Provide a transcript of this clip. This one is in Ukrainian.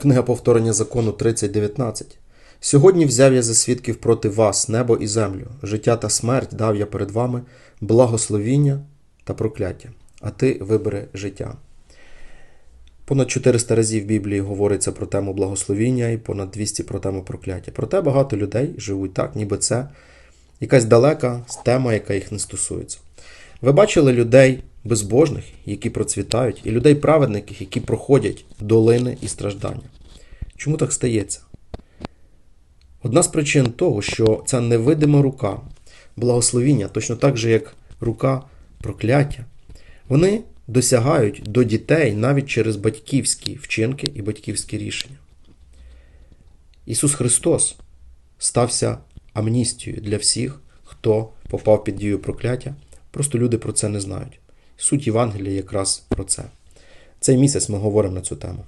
Книга повторення закону 30.19. Сьогодні взяв я за свідків проти вас небо і землю, життя та смерть дав я перед вами, благословіння та прокляття, а ти вибери життя. Понад 400 разів в Біблії говориться про тему благословіння і понад 200 про тему прокляття. Проте багато людей живуть так, ніби це якась далека тема, яка їх не стосується. Ви бачили людей безбожних, які процвітають, і людей праведників, які проходять долини і страждання. Чому так стається? Одна з причин того, що ця невидима рука благословіння, точно так же, як рука прокляття, вони досягають до дітей навіть через батьківські вчинки і батьківські рішення. Ісус Христос стався амністією для всіх, хто попав під дію прокляття. Просто люди про це не знають. Суть Євангелія якраз про це. Цей місяць ми говоримо на цю тему.